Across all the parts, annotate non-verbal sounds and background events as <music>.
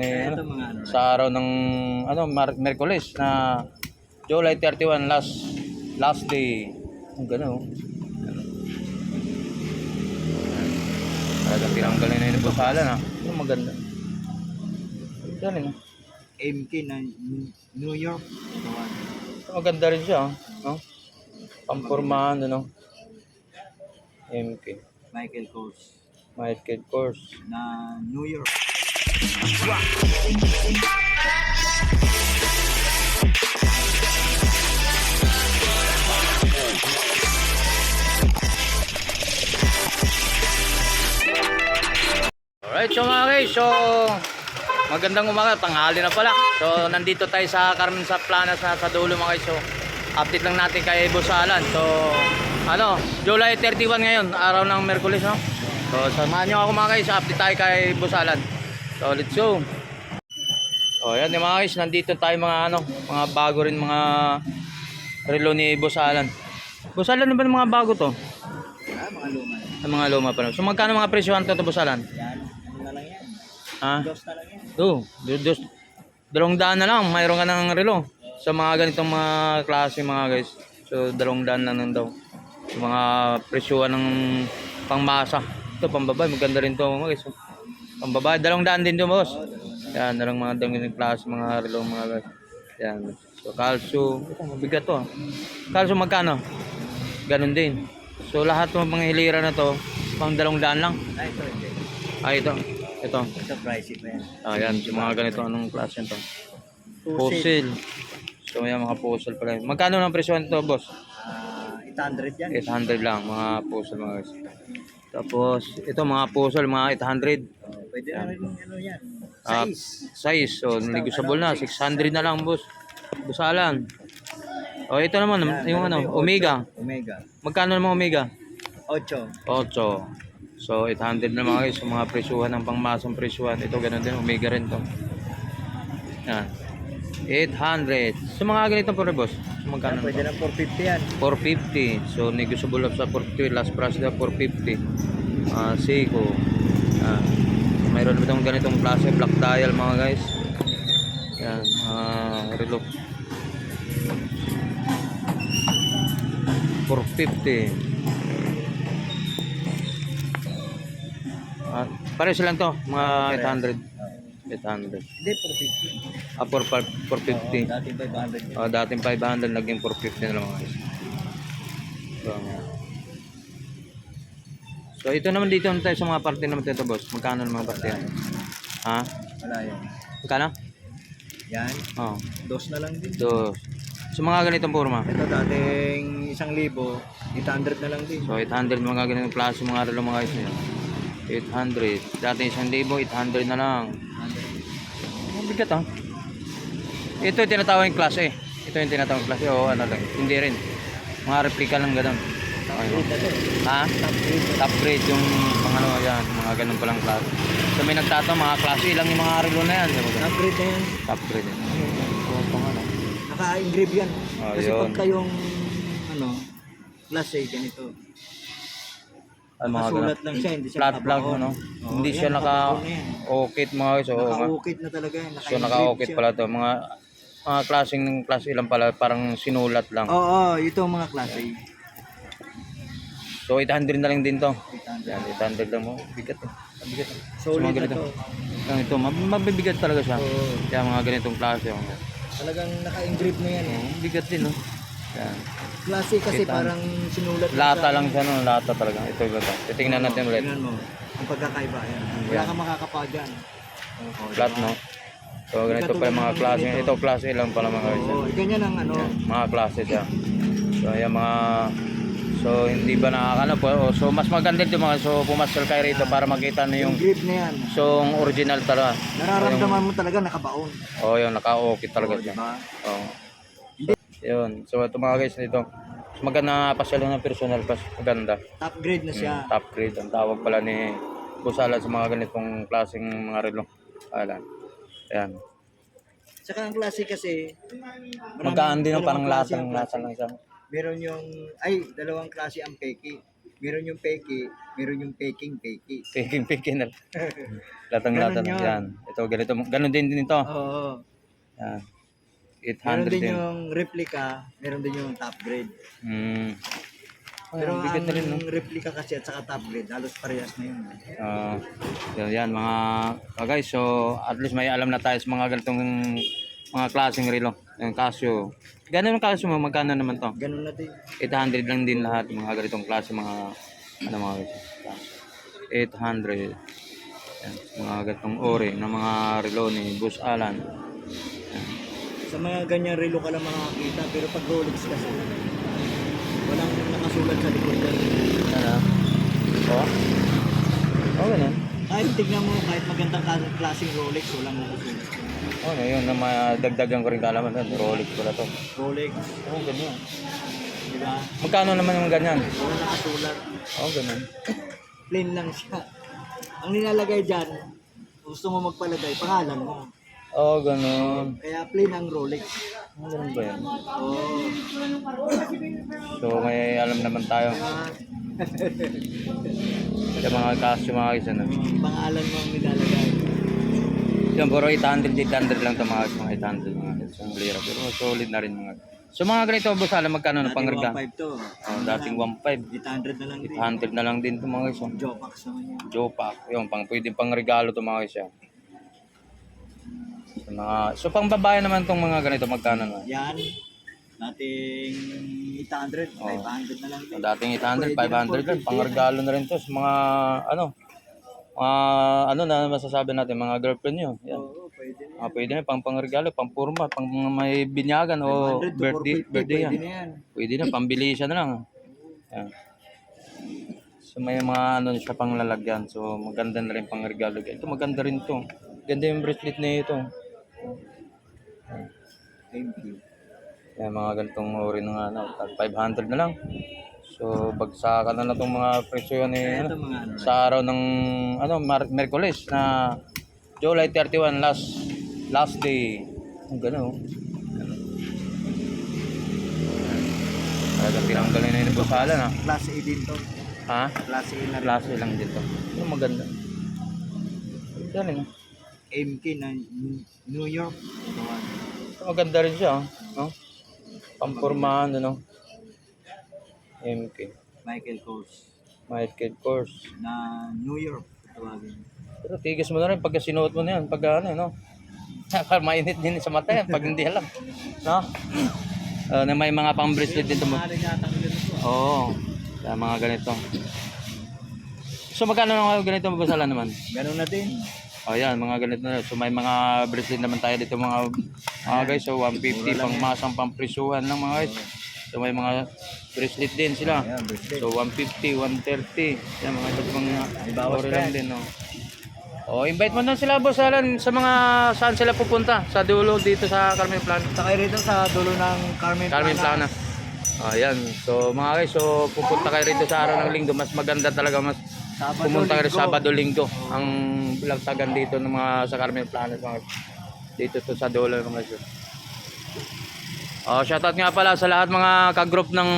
Eh, Ito ano, mga ano. sa araw ng ano Mar- Merkules na July 31 last last day. Ang gano'n. oh. Ano. Talagang tinanggal na yun yung busalan ha. Yung maganda. Yan eh. no? MK na New York. Ano. Maganda rin siya. oh. No? Pampurmahan ano. MK. Michael Kors Michael Kors. na New York. Alright, so mga guys, so magandang umaga, tanghali na pala. So nandito tayo sa Carmen sa Planas na sa dulo mga guys. So update lang natin kay Boss Alan. So ano, July 31 ngayon, araw ng Merkulis, no? So samahan nyo ako mga guys, update tayo kay Boss Alan. So let's go. So yan yung mga guys, nandito tayo mga ano, mga bago rin mga relo ni Boss Alan. Boss Alan, ano ba yung mga bago to? Ah, mga luma. Ang mga luma pa lang. So magkano mga presyohan to, to Boss Alan? Yan. Ano na lang yan? Ha? Dos na lang yan. Oo, do- dos, dalawang daan na lang, mayroon ka ng relo. Sa mga ganitong mga klase mga guys. So, dalawang daan lang lang daw. Yung mga presyuhan ng pangmasa. Ito, pambabae, maganda rin to mga guys. Pambabae, dalawang daan din to boss. Yan, dalawang mga dalawang klase mga relo mga guys. Yan. So, kalso, ito, mabigat to. ah. Kalso magkano? Ganon din. So, lahat ng mga hilira na to, pang dalawang daan lang. Ah, ito hindi. Ah, ito. Ito. Ito pricey pa yan. Ayan, yung mga ganito, anong klase ito? Pusit. Fossil. So, yan, mga fossil pala. Magkano ng presyo nito, boss? Ah, 800 yan. 800 lang, mga fossil mga guys. Tapos, ito mga fossil, mga 800. Oh, pwede na rin yung ano yan. Ah, Size. size, so, negotiable na. 600 na lang, boss. Busalan. O, ito naman, yung ano, Omega. Omega. Magkano naman Omega? 8. 8. So, 800 na mga guys. So, mga presyuhan ng pangmasang presyuhan. Ito, ganun din. Omega rin to. Yan. 800. So, mga ganito po rin, boss. So, magkano? Pwede na 450 yan. 450. So, negotiable up sa 450. Last price na 450. Ah, Seiko. Ah, mayroon naman itong ganitong klase. Black dial, mga guys. Yan. Ah, relo. 450. Ah, pares lang to, mga 800. 800. Hindi, 450. Ah, 450. Dati 500. Oh, dating 500 naging 450 na lang guys. So, so ito naman dito naman tayo sa mga parte naman dito boss. Magkano naman parte yan? Ha? Wala yan. Magkano? Yan. Oh, Dos na lang din. dos. So mga ganitong forma. Ito dating isang libo, 800 na lang din. So 800 mga ganitong klase mga relo mga guys. Yan. 800. Dati 1,000, 800 na lang. Ang bigat ah. Ito yung tinatawag yung klase. Ito yung tinatawag yung klase. Oo, ano lang. Hindi rin. Mga replika lang ganun. Ha? Top grade. yung mga ano yan, mga ganun palang klase. So may nagtatanong mga klase lang yung mga relo na yan. Top grade na yan. Top grade yan. So, pang ano. Naka-engrave yan. Ah, Kasi yun. pagka yung ano, class A, ganito. Ay, mga ganun. Masulat lang siya, hindi siya Flat plug, nakabaon. ano? Oo, Hindi yan, siya nakabaon na yan. naka-okit mga guys. Oo, nga. Naka-ukit na talaga yan. So naka-okit pala to. Mga mga klaseng klase lang pala, parang sinulat lang. Oo, oh, ito ang mga class A. So 800 na lang din to. 800. Yan, 800 lang mo. Bigat eh. Bigat eh. Solid mga na ganito. to. Yan, ito, mab- mabibigat talaga siya. Oo. Kaya mga ganitong klase. Oh. Talagang naka-engrave na yan. Eh. Oh, bigat din, no? Yan. Class A kasi Kita. parang sinulat Lata lang siya, no? Lata talaga. Ito, ito. ito. Titingnan natin ulit. Tingnan mo. Ang pagkakaiba yan. Wala Yan. kang makakapa dyan. Flat, no? So, ganito pa yung mga klase. Ito, klase lang pala mga guys. Oo, ganyan ang ano. Yan, mga klase siya. So, yung mga... So, hindi ba nakakano po? Oh, So, mas maganda ito mga... So, pumasal kayo rito para makita na yung... Engrave na yan. So, yung original talaga. Nararamdaman mo talaga nakabaon. Oh, yung naka-okay talaga Oo, siya. diba? Oo. Yun. So, ito mga guys dito. Mas maganda pasyal ng personal pas. Maganda. Top grade na siya. Mm, top grade. Ang tawag pala ni Busala sa mga ganitong klaseng mga relo. Ayan. Ayan. Saka ang klase kasi, Magkaan din ang dalawang parang klase latang ang lang siya. Meron yung, ay, dalawang klase ang peki. meron yung peki, meron yung peking peki. <laughs> Peking peking na. <laughs> Latang lata Ganun yun. yan. Ito ganito. Ganun din din ito. Oo. Yan. Meron 800 din din. yung replica, meron din yung top grade. Hmm. Pero ang bigat na rin, no? ang replica kasi at saka top grade, halos parehas na yun. Ah, so yan mga ah, guys, so at least may alam na tayo sa mga ganitong mga klaseng relo. Yung Casio. Ganun yung Casio mo, magkano naman to? Ganun na din. 800 lang din lahat mga ganitong klase mga ano mga guys. 800. Yan, mga ganitong ori ng mga relo ni Boss Alan. Sa mga ganyan relo ka lang makakita, pero pag Rolex kasi, nakasulat sa likod yan. Ano? Oh? Oh, ganun. Kahit tignan mo, kahit magandang klaseng Rolex, walang nakasulat. Oh, no, yun na madagdagan ko rin kalaman. Yan, Rolex pala to. Rolex, Oh, ganyan. di ba? Magkano naman yung ganyan? Walang nakasulat. Oh, ganun. Plain lang siya. Ang nilalagay dyan, gusto mo magpalagay, pangalan mo. Oh, ganun. Kaya plain ang Rolex. Ganun ba yan? So may alam naman tayo sa mga Casio mga guys ano. pangalan mo ang nilalagay. Yan puro 800, 800 lang ito mga guys, mga 800 mga guys. Ang lira pero solid na rin mga guys. So mga ganito boss, alam magkano na pangregla? 1.5 to. Oh, dating 1.5, 800 na lang din. 800 na lang din ito mga guys. Jopax naman yan. Jopak, yun, pang pwedeng pang regalo to mga guys. Yan. So, mga, so pang babae naman tong mga ganito, magkano na? Yan. Dating 800, Oh. 500 na lang. So, dating 800, 500 lang, pang regalo na rin to sa mga ano, mga ano na masasabi natin, mga girlfriend nyo. Yan. Oo, pwede na. Ah, pwede na pang pangregalo, pang purma, pang may binyagan o 500 to birthday, 450, birthday yan. Pwede na yan. Pwede na, pambili siya na lang. Yan. So may mga ano siya pang lalagyan. So maganda na rin pang regalo. Ito maganda rin to. Ganda yung bracelet na ito. Thank you. Yan mga ganitong uri ng ano, tag 500 na lang. So bagsakan na na itong mga presyo ni Kaya ano, ano. sa araw ng ano Mar- Merkules na July 31 last last day. Ang gano'n. oh. Talagang tinanggal na yun yung busalan ha. Class A din to. Ha? Class A na rin. Klase lang dito. Ito maganda. Yan eh. MK na New York. Maganda rin siya. oh. No? Pampurmahan ano. MK. Michael Kors. Michael Kors. Na New York. Tawagin. Pero tigas mo na rin pagka sinuot mo na yan. Pag ano, no? <laughs> Mainit din sa mata yan pag hindi alam. No? Uh, na may mga pang bracelet dito mo. Oo. Kaya mga ganito. So magkano na ganito mabasala naman? Ganun na din. O yan, mga ganito na. So may mga bracelet naman tayo dito mga mga guys. So 150 pang masang pamprisuhan ng mga guys. So may mga bracelet din sila. Ayan, birthday. So 150, 130. Yan mga iba't mga bawas lang din. No? O invite mo na sila boss Alan sa mga saan sila pupunta sa dulo dito sa Carmen Plana. Sakay rito sa dulo ng Carmen, Carmen Plana. Ayan. So mga guys, so pupunta kayo rito sa araw ng linggo. Mas maganda talaga mas Sabado, pumunta kayo. Sabado linggo ang lagtagan dito ng mga sa Carmen Planet mga dito to sa dulo ng mga guys. Oh, shoutout nga pala sa lahat mga ka-group ng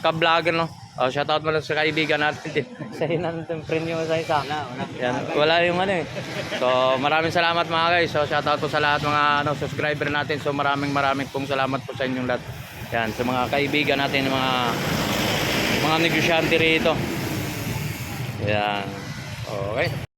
ka-vlogger no. Oh, shoutout mo lang sa kaibigan natin din. <laughs> sa friend yung sa isa. Yan, wala yung ano eh. So, maraming salamat mga guys. So, shoutout po sa lahat mga ano, subscriber natin. So, maraming maraming pong salamat po sa inyong lahat. Yan, sa mga kaibigan natin, mga mga negosyante rito. Yan. Okay.